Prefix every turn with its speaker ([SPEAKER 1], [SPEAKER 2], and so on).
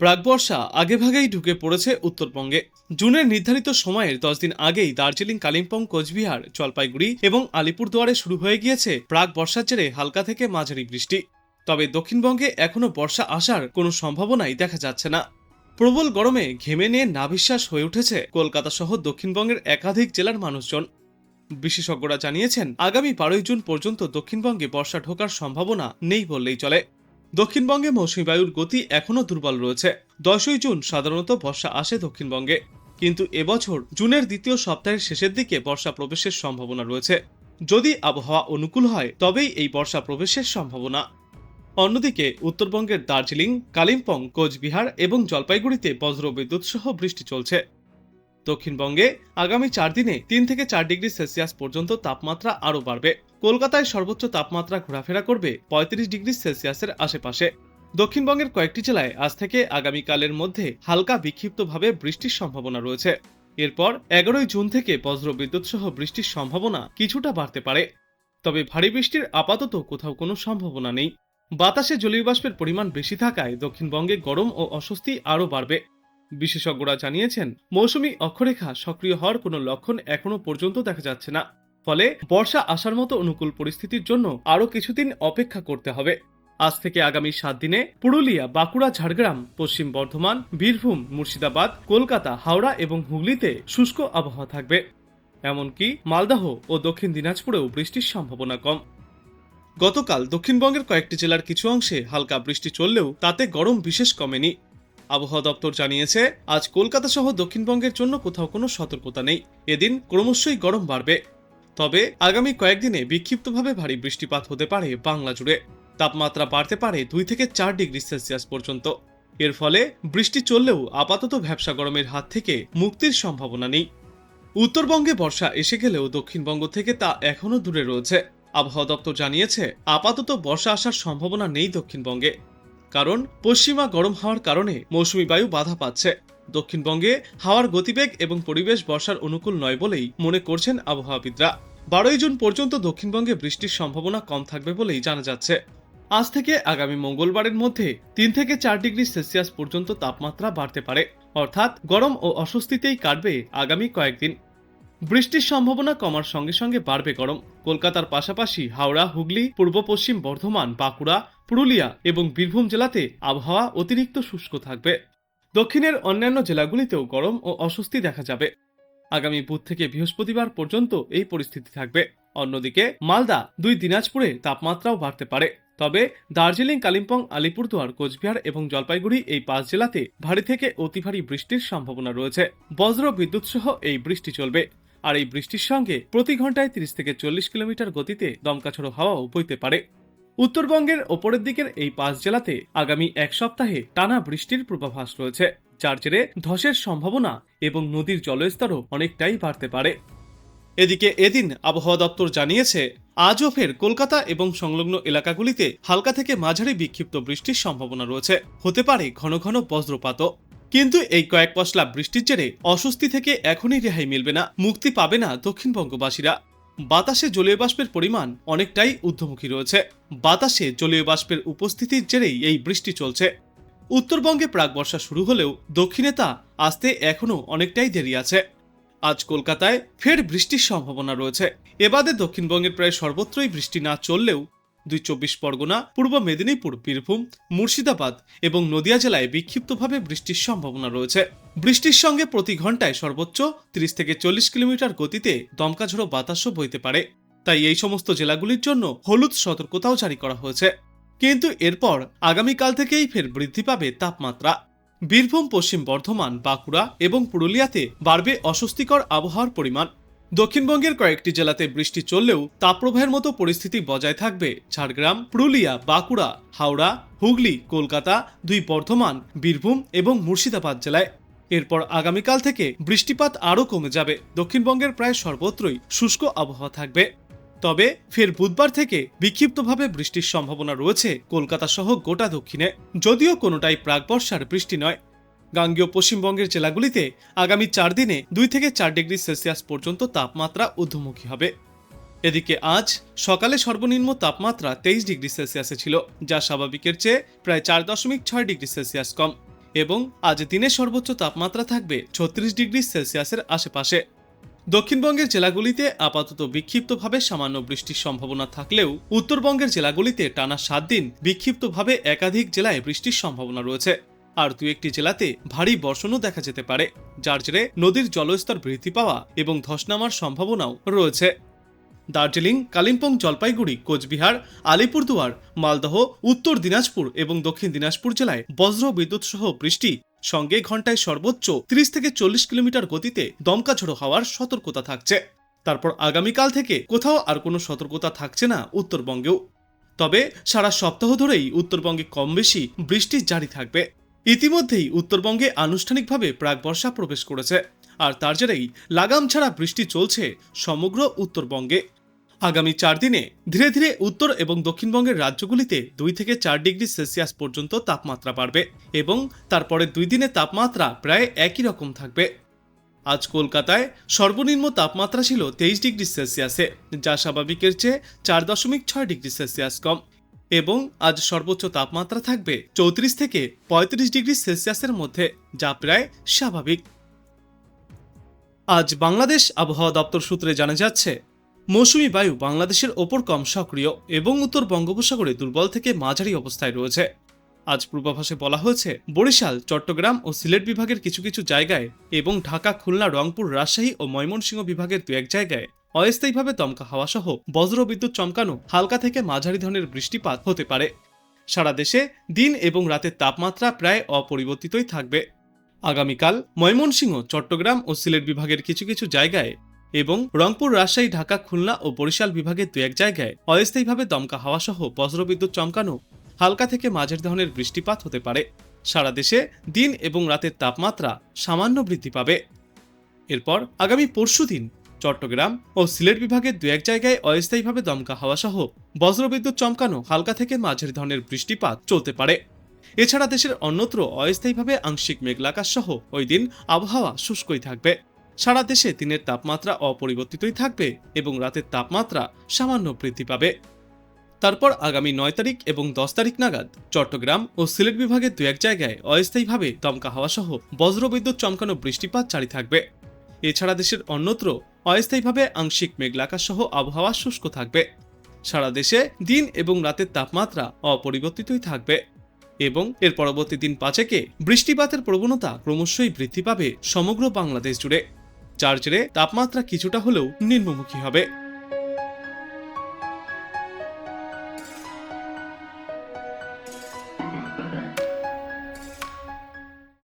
[SPEAKER 1] প্রাকবর্ষা আগেভাগেই ঢুকে পড়েছে উত্তরবঙ্গে। জুনের নির্ধারিত সময়ের দশ দিন আগেই দার্জিলিং, কালিম্পং, কোচবিহার, জলপাইগুড়ি এবং আলিপুরদুয়ারে শুরু হয়ে গিয়েছে প্রাক বর্ষার জেরে হালকা থেকে মাঝারি বৃষ্টি। তবে দক্ষিণবঙ্গে এখনও বর্ষা আসার কোনো সম্ভাবনাই দেখা যাচ্ছে না। প্রবল গরমে ঘেমে নিয়ে নাভিশ্বাস হয়ে উঠেছে কলকাতা সহ দক্ষিণবঙ্গের একাধিক জেলার মানুষজন। বিশেষজ্ঞরা জানিয়েছেন, আগামী বারোই জুন পর্যন্ত দক্ষিণবঙ্গে বর্ষা ঢোকার সম্ভাবনা নেই বললেই চলে। দক্ষিণবঙ্গে মৌসুমী বায়ুর গতি এখনও দুর্বল রয়েছে। দশই জুন সাধারণত বর্ষা আসে দক্ষিণবঙ্গে। কিন্তু এবছর জুনের দ্বিতীয় সপ্তাহের শেষের দিকে বর্ষা প্রবেশের সম্ভাবনা রয়েছে। যদি আবহাওয়া অনুকূল হয়, তবেই এই বর্ষা প্রবেশের সম্ভাবনা। অন্যদিকে উত্তরবঙ্গের দার্জিলিং, কালিম্পং, কোচবিহার এবং জলপাইগুড়িতে বজ্রবিদ্যুৎ সহ বৃষ্টি চলছে। দক্ষিণবঙ্গে আগামী চার দিনে তিন থেকে চার ডিগ্রি সেলসিয়াস পর্যন্ত তাপমাত্রা আরও বাড়বে। কলকাতায় সর্বোচ্চ তাপমাত্রা ঘোরাফেরা করবে পঁয়ত্রিশ ডিগ্রি সেলসিয়াসের আশেপাশে। দক্ষিণবঙ্গের কয়েকটি জেলায় আজ থেকে আগামীকালের মধ্যে হালকা বিক্ষিপ্তভাবে বৃষ্টির সম্ভাবনা রয়েছে। এরপর এগারোই জুন থেকে বজ্রবিদ্যুৎ সহ বৃষ্টির সম্ভাবনা কিছুটা বাড়তে পারে। তবে ভারী বৃষ্টির আপাতত কোথাও কোনো সম্ভাবনা নেই। বাতাসে জলীয় বাষ্পের পরিমাণ বেশি থাকায় দক্ষিণবঙ্গে গরম ও অস্বস্তি আরও বাড়বে। বিশেষজ্ঞরা জানিয়েছেন, মৌসুমী অক্ষরেখা সক্রিয় হওয়ার কোনো লক্ষণ এখনও পর্যন্ত দেখা যাচ্ছে না। ফলে বর্ষা আসার মতো অনুকূল পরিস্থিতির জন্য আরও কিছুদিন অপেক্ষা করতে হবে। আজ থেকে আগামী সাত দিনে পুরুলিয়া, বাঁকুড়া, ঝাড়গ্রাম, পশ্চিম বর্ধমান, বীরভূম, মুর্শিদাবাদ, কলকাতা, হাওড়া এবং হুগলিতে শুষ্ক আবহাওয়া থাকবে। এমনকি মালদাহ ও দক্ষিণ দিনাজপুরেও বৃষ্টির সম্ভাবনা কম। গতকাল দক্ষিণবঙ্গের কয়েকটি জেলার কিছু অংশে হালকা বৃষ্টি চললেও তাতে গরম বিশেষ কমেনি। আবহাওয়া দপ্তর জানিয়েছে, আজ কলকাতা সহ দক্ষিণবঙ্গের জন্য কোথাও কোনো সতর্কতা নেই। এদিন ক্রমশই গরম বাড়বে। তবে আগামী কয়েকদিনে বিক্ষিপ্তভাবে ভারী বৃষ্টিপাত হতে পারে বাংলা জুড়ে। তাপমাত্রা বাড়তে পারে দুই থেকে চার ডিগ্রি সেলসিয়াস পর্যন্ত। এর ফলে বৃষ্টি চললেও আপাতত ভ্যাবসা গরমের হাত থেকে মুক্তির সম্ভাবনা নেই। উত্তরবঙ্গে বর্ষা এসে গেলেও দক্ষিণবঙ্গ থেকে তা এখনও দূরে রয়েছে। আবহাওয়া দপ্তর জানিয়েছে, আপাতত বর্ষা আসার সম্ভাবনা নেই দক্ষিণবঙ্গে। কারণ পশ্চিমা গরম হওয়ার কারণে মৌসুমী বায়ু বাধা পাচ্ছে। দক্ষিণবঙ্গে হাওয়ার গতিবেগ এবং পরিবেশ বর্ষার অনুকূল নয় বলেই মনে করছেন আবহাওয়াবিদরা। বারোই জুন পর্যন্ত দক্ষিণবঙ্গে বৃষ্টির সম্ভাবনা কম থাকবে বলেই জানা যাচ্ছে। আজ থেকে আগামী মঙ্গলবারের মধ্যে তিন থেকে চার ডিগ্রি সেলসিয়াস পর্যন্ত তাপমাত্রা বাড়তে পারে। অর্থাৎ গরম ও অস্বস্তিতেই কাটবে আগামী কয়েকদিন। বৃষ্টির সম্ভাবনা কমার সঙ্গে সঙ্গে বাড়বে গরম। কলকাতার পাশাপাশি হাওড়া, হুগলি, পূর্ব পশ্চিম বর্ধমান, বাঁকুড়া, পুরুলিয়া এবং বীরভূম জেলাতে আবহাওয়া অতিরিক্ত শুষ্ক থাকবে। দক্ষিণের অন্যান্য জেলাগুলিতেও গরম ও অস্বস্তি দেখা যাবে। আগামী বুধ থেকে বৃহস্পতিবার পর্যন্ত এই পরিস্থিতি থাকবে। অন্যদিকে, মালদা দুই দিনাজপুরে তাপমাত্রাও বাড়তে পারে। তবে দার্জিলিং, কালিম্পং, আলিপুরদুয়ার, কোচবিহার এবং জলপাইগুড়ি এই পাঁচ জেলাতে ভারী থেকে অতি ভারী বৃষ্টির সম্ভাবনা রয়েছে। বজ্র বিদ্যুৎ সহ এই বৃষ্টি চলবে। আর এই বৃষ্টির সঙ্গে প্রতি ঘন্টায় তিরিশ থেকে চল্লিশ কিলোমিটার গতিতে দমকাছড়ো হাওয়াও বইতে পারে। উত্তরবঙ্গের ওপরের দিকের এই পাঁচ জেলাতে আগামী এক সপ্তাহে টানা বৃষ্টির পূর্বাভাস রয়েছে, যার জেরে ধসের সম্ভাবনা এবং নদীর জলস্তরও অনেকটাই বাড়তে পারে। এদিকে এদিন আবহাওয়া দপ্তর জানিয়েছে, আজও ফের কলকাতা এবং সংলগ্ন এলাকাগুলিতে হালকা থেকে মাঝারি বিক্ষিপ্ত বৃষ্টির সম্ভাবনা রয়েছে। হতে পারে ঘন ঘন বজ্রপাতও। কিন্তু এই কয়েক পশলা বৃষ্টির জেরে অস্বস্তি থেকে এখনই রেহাই মিলবে না, মুক্তি পাবে না দক্ষিণবঙ্গবাসীরা। বাতাসে জলীয় বাষ্পের পরিমাণ অনেকটাই ঊর্ধ্বমুখী রয়েছে। বাতাসে জলীয় বাষ্পের উপস্থিতির জেরেই এই বৃষ্টি চলছে। উত্তরবঙ্গে প্রাক বর্ষা শুরু হলেও দক্ষিণে তা আসতে এখনও অনেকটাই দেরি আছে। আজ কলকাতায় ফের বৃষ্টির সম্ভাবনা রয়েছে। এবাদে দক্ষিণবঙ্গের প্রায় সর্বত্রই বৃষ্টি না চললেও দুই চব্বিশ পরগনা, পূর্ব মেদিনীপুর, বীরভূম, মুর্শিদাবাদ এবং নদিয়া জেলায় বিক্ষিপ্তভাবে বৃষ্টির সম্ভাবনা রয়েছে। বৃষ্টির সঙ্গে প্রতি ঘন্টায় সর্বোচ্চ তিরিশ থেকে চল্লিশ কিলোমিটার গতিতে দমকাঝোড়ো বাতাসও বইতে পারে। তাই এই সমস্ত জেলাগুলির জন্য হলুদ সতর্কতাও জারি করা হয়েছে। কিন্তু এরপর আগামীকাল থেকেই ফের বৃদ্ধি পাবে তাপমাত্রা। বীরভূম, পশ্চিম বর্ধমান, বাঁকুড়া এবং পুরুলিয়াতে বাড়বে অস্বস্তিকর আবহাওয়ার পরিমাণ। দক্ষিণবঙ্গের কয়েকটি জেলাতে বৃষ্টি চললেও তাপপ্রবাহের মতো পরিস্থিতি বজায় থাকবে। ঝাড়গ্রাম, পুরুলিয়া, বাঁকুড়া, হাওড়া, হুগলি, কলকাতা, দুই বর্ধমান, বীরভূম এবং মুর্শিদাবাদ জেলায়। এরপর আগামীকাল থেকে বৃষ্টিপাত আরও কমে যাবে। দক্ষিণবঙ্গের প্রায় সর্বত্রই শুষ্ক আবহাওয়া থাকবে। তবে ফের বুধবার থেকে বিক্ষিপ্তভাবে বৃষ্টির সম্ভাবনা রয়েছে কলকাতা সহ গোটা দক্ষিণে। যদিও কোনোটাই প্রাক বর্ষার বৃষ্টি নয়। গাঙ্গীয় পশ্চিমবঙ্গের জেলাগুলিতে আগামী চার দিনে দুই থেকে চার ডিগ্রি সেলসিয়াস পর্যন্ত তাপমাত্রা ঊর্ধ্বমুখী হবে। এদিকে আজ সকালে সর্বনিম্ন তাপমাত্রা তেইশ ডিগ্রি সেলসিয়াসে ছিল, যা স্বাভাবিকের চেয়ে প্রায় চার দশমিক ছয় ডিগ্রি সেলসিয়াস কম এবং আজ দিনের সর্বোচ্চ তাপমাত্রা থাকবে ছত্রিশ ডিগ্রি সেলসিয়াসের আশেপাশে। দক্ষিণবঙ্গের জেলাগুলিতে আপাতত বিক্ষিপ্তভাবে সামান্য বৃষ্টির সম্ভাবনা থাকলেও উত্তরবঙ্গের জেলাগুলিতে টানা সাত দিন বিক্ষিপ্তভাবে একাধিক জেলায় বৃষ্টির সম্ভাবনা রয়েছে। আর দু একটি জেলাতে ভারী বর্ষণও দেখা যেতে পারে, যার জেরে নদীর জলস্তর বৃদ্ধি পাওয়া এবং ধস নামার সম্ভাবনাও রয়েছে। দার্জিলিং, কালিম্পং, জলপাইগুড়ি, কোচবিহার, আলিপুরদুয়ার, মালদহ, উত্তর দিনাজপুর এবং দক্ষিণ দিনাজপুর জেলায় বজ্র বিদ্যুৎ সহ বৃষ্টি, সঙ্গে ঘন্টায় সর্বোচ্চ 30 থেকে চল্লিশ কিলোমিটার গতিতে দমকা ঝোড়ো হওয়ার সতর্কতা থাকছে। তারপর আগামীকাল থেকে কোথাও আর কোনো সতর্কতা থাকছে না উত্তরবঙ্গেও। তবে সারা সপ্তাহ ধরেই উত্তরবঙ্গে কম বেশি বৃষ্টি জারি থাকবে। ইতিমধ্যেই উত্তরবঙ্গে আনুষ্ঠানিকভাবে প্রাক বর্ষা প্রবেশ করেছে। আর তার জেরেই লাগাম ছাড়া বৃষ্টি চলছে সমগ্র উত্তরবঙ্গে। আগামী চার দিনে ধীরে ধীরে উত্তর এবং দক্ষিণবঙ্গের রাজ্যগুলিতে দুই থেকে চার ডিগ্রি সেলসিয়াস পর্যন্ত তাপমাত্রা বাড়বে এবং তারপরে দুই দিনে তাপমাত্রা প্রায় একই রকম থাকবে। আজ কলকাতায় সর্বনিম্ন তাপমাত্রা ছিল তেইশ ডিগ্রি সেলসিয়াসে, যা স্বাভাবিকের চেয়ে চার দশমিক ছয় ডিগ্রি সেলসিয়াস কম। এবং আজ সর্বোচ্চ তাপমাত্রা থাকবে চৌত্রিশ থেকে পঁয়ত্রিশ ডিগ্রি সেলসিয়াসের মধ্যে, যা প্রায় স্বাভাবিক। আজ বাংলাদেশ আবহাওয়া দপ্তর সূত্রে জানা যাচ্ছে, মৌসুমি বায়ু বাংলাদেশের ওপর কম সক্রিয় এবং উত্তর বঙ্গোপসাগরে দুর্বল থেকে মাঝারি অবস্থায় রয়েছে। আজ পূর্বাভাসে বলা হয়েছে, বরিশাল, চট্টগ্রাম ও সিলেট বিভাগের কিছু কিছু জায়গায় এবং ঢাকা, খুলনা, রংপুর, রাজশাহী ও ময়মনসিংহ বিভাগের দু এক জায়গায় অস্থায়ীভাবে দমকা হাওয়া সহ বজ্র বিদ্যুৎ চমকানো হালকা থেকে মাঝারি ধরনের বৃষ্টিপাত হতে পারে। সারা দেশে দিন এবং রাতের তাপমাত্রা প্রায় অপরিবর্তিতই থাকবে। আগামীকাল ময়মনসিংহ, চট্টগ্রাম ও সিলেট বিভাগের কিছু কিছু জায়গায় এবং রংপুর, রাজশাহী, ঢাকা, খুলনা ও বরিশাল বিভাগের দু এক জায়গায় অস্থায়ীভাবে দমকা হাওয়া সহ বজ্রবিদ্যুৎ চমকানো হালকা থেকে মাঝের ধরনের বৃষ্টিপাত হতে পারে। সারা দেশে দিন এবং রাতের তাপমাত্রা সামান্য বৃদ্ধি পাবে। এরপর আগামী পরশুদিন চট্টগ্রাম ও সিলেট বিভাগের দু এক জায়গায় অস্থায়ীভাবে দমকা হাওয়া সহ বজ্রবিদ্যুৎ চমকানো হালকা থেকে মাঝের ধরনের বৃষ্টিপাত চলতে পারে। এছাড়া দেশের অন্যত্র অস্থায়ীভাবে আংশিক মেঘলাকাশ সহ ওই দিন আবহাওয়া শুষ্কই থাকবে। সারা দেশে দিনের তাপমাত্রা অপরিবর্তিতই থাকবে এবং রাতের তাপমাত্রা সামান্য বৃদ্ধি পাবে। তারপর আগামী নয় তারিখ এবং দশ তারিখ নাগাদ চট্টগ্রাম ও সিলেট বিভাগের দু এক জায়গায় অস্থায়ীভাবে দমকা হাওয়া সহ বজ্রবিদ্যুৎ চমকানো বৃষ্টিপাত জারি থাকবে। এছাড়া দেশের অন্যত্র অস্থায়ীভাবে আংশিক মেঘলাকাশ সহ আবহাওয়া শুষ্ক থাকবে। সারা দেশে দিন এবং রাতের তাপমাত্রা অপরিবর্তিতই থাকবে এবং এর পরবর্তী দিন পাঁচেকে বৃষ্টিপাতের প্রবণতা ক্রমশই বৃদ্ধি পাবে সমগ্র বাংলাদেশ জুড়ে, যার তাপমাত্রা কিছুটা হলেও নিম্নমুখী হবে।